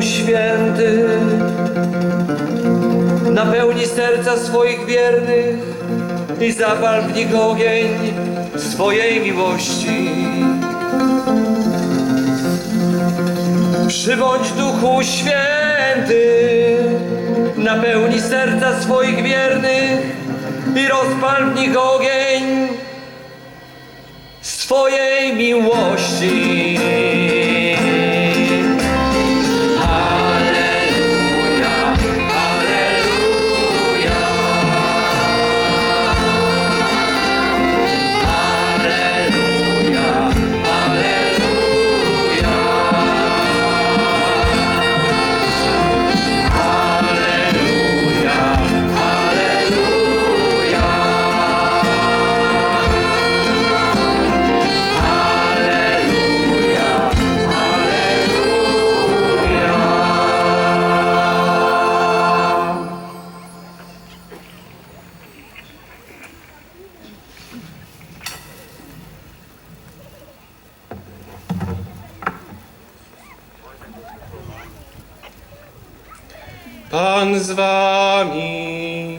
Duchu Święty napełni serca swoich wiernych i zapal w nich ogień swojej miłości. Przybądź Duchu Święty, napełni serca swoich wiernych i rozpal w nich ogień swojej miłości. Pan z wami.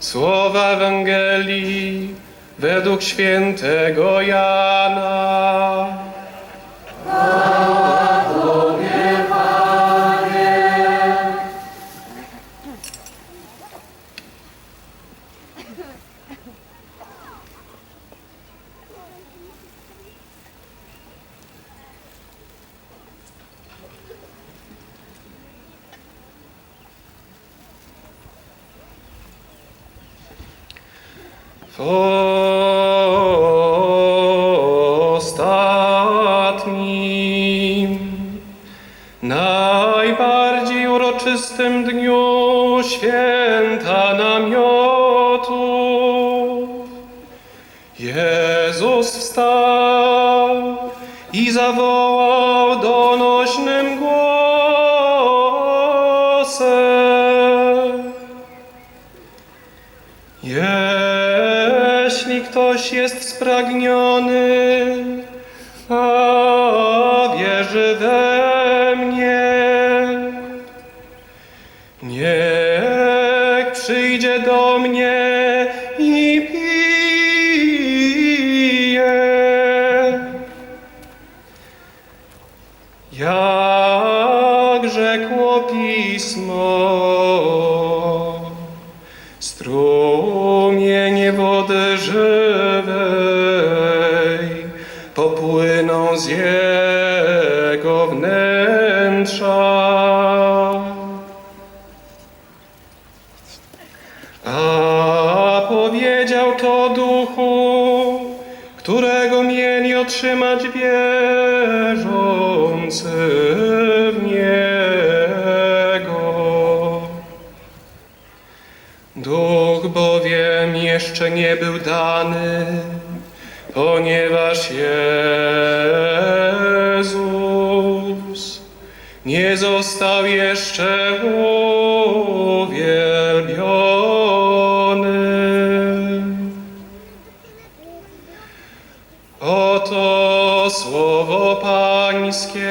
Słowa Ewangelii według świętego Jana. Ostatnim, najbardziej uroczystym dniu święta namiotów, Jezus wstał i zawołał donośnym głosem. Ktoś jest spragniony, a wierzy we mnie, niech przyjdzie do mnie i pije. Jak rzekło Pismo, popłyną z jego wnętrza. A powiedział to duchu, którego mieli otrzymać wierzący w Niego. Duch bowiem jeszcze nie był dany, ponieważ Jezus nie został jeszcze uwielbiony. Oto słowo Pańskie.